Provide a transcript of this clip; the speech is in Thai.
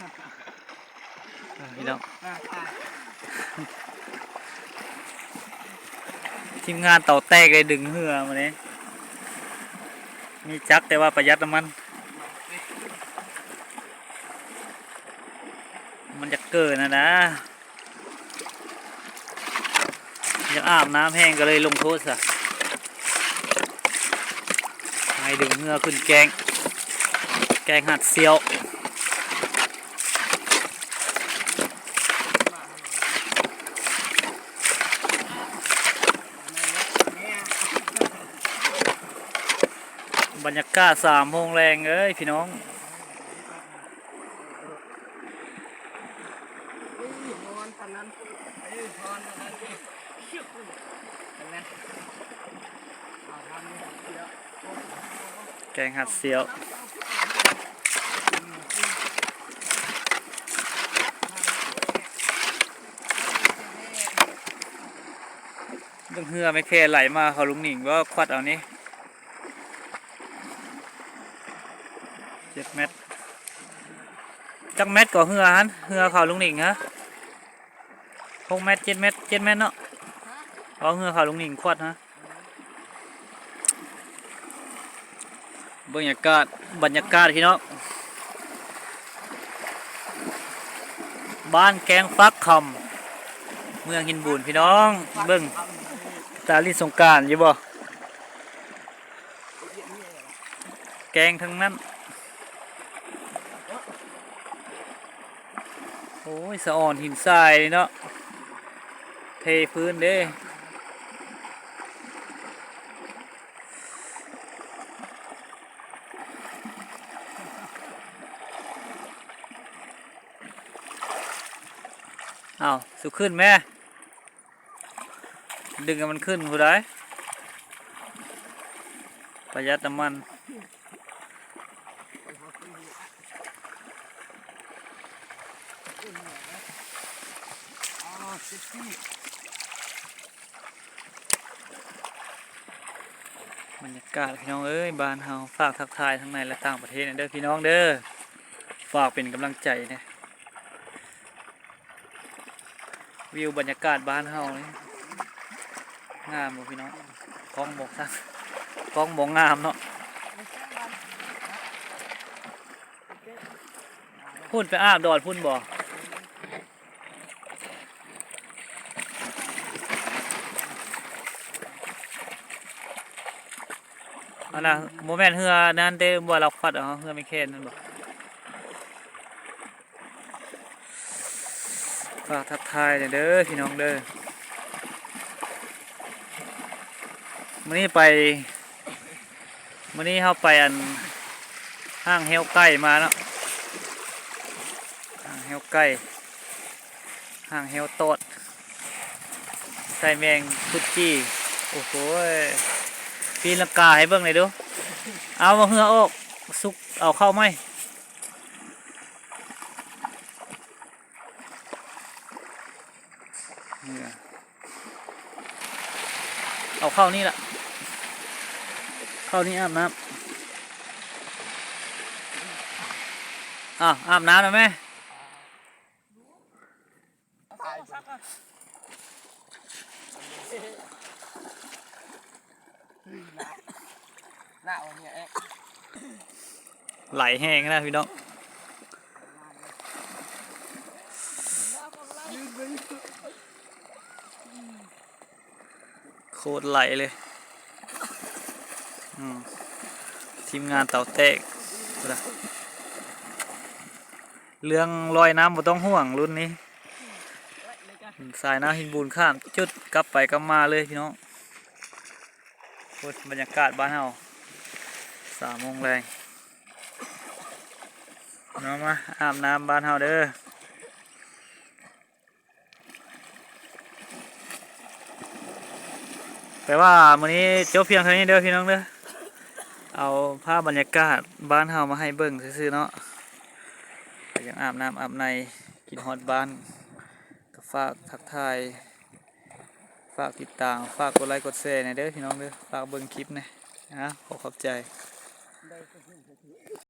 อะพี่น้องอ่าอ่าทีมงานเต่าแตกเลยดึงเหือมาเนี่ยมีจักรแต่ว่าประหยัดน้ำมัน มันจะเกินนะนะอยากอาบน้ำแห้งก็เลยลงโทษซะให้ดึงเหือขึ้นแกง แกงหัดเซียว บรรยากาศสามโมงแรงเอ้ยพี่น้องแกงหัดเซียวดึงเหือไม่แค่ไหลมาเขาลุงหนิงว่าควัดเอานี้ เม็ดจักเม็ดก็เหือฮันเหือเขาลุงหนิงฮะหกเม็ดเจ็ดเม็ดเจ็ดเม็ดเนาะเอาเหือเขาลุงหนิงควดฮะบรรยากาศบรรยากาศพี่น้องบ้านแกงฟักคำเมืองหินบูนพี่น้อง เบิ้งตาลิสงการอยู่บ่แกงทั้งนั้น โอ้ยสะอ่อนหินทรายเลยเนาะเทพื้นเด้เอาวสุขึ้นแม่ ดึงมันขึ้นผู้ใดประหยัดน้ำมัน อ๋อสิ บรรยากาศพี่น้องเอ้ยบ้านเฮาฝากทักทายทั้งในและต่างประเทศนะเด้อพี่น้องเด้อฝากเป็นกำลังใจนะวิวบรรยากาศบ้านเฮานี่งามบ่พี่น้องกล้องบอกซักกล้องบอกงามเนาะพุ่นไปอาบดอดพุ่นบอั อันน่ะโมเมนต์เฮือนั่นเด้บ่เราฟัดเอาเฮือไม่แค่นั่นบ่ฝากทักทายเด้อพี่น้องเด้อมื้อนี้ไปมื้อนี้เฮาไปอันห้างเฮลใกล้มาเนาะห้างเฮลใกล้ห้างเฮลโตดใส่แมงพุดจี้โอ้โห ปีนลังกาให้เบิ่งหน่อยดู เอามาเหือออกสุกเอาเข้าไหมเอาเข้านี่ละเข้านี่อาบน้ำอ้าวอาบน้ำแล้วไหม ตายสักอะ หน้าวันนี้เอ๊ะไหลแห้งนะพี่น้องโคตรไหลเลยทีมงานเต่าเตกดูนะเรื่องลอยน้ำบ่ต้องห่วงรุ่นนี้ สายน้ำหินบูนข้ามจุดกลับไปกลับมาเลยพี่น้องบรรยากาศบ้านเฮา สามโมงแรงน้องมาอาบน้ำบ้านเฮาเด้อแต่ว่ามื้อนี้จบเพียงเท่านี้เด้อพี่น้องเด้อเอาภาพบรรยากาศบ้านเฮามาให้เบิ่งซื่อๆเนาะยังอาบน้ำอาบในกินฮอดบ้านก็ฝากทักทายฝากติดตาม ฝากกดไลค์กดแชร์หน่อยเด้อพี่น้องเด้อฝากเบิ่งคลิปนะนะขอขอบใจ information.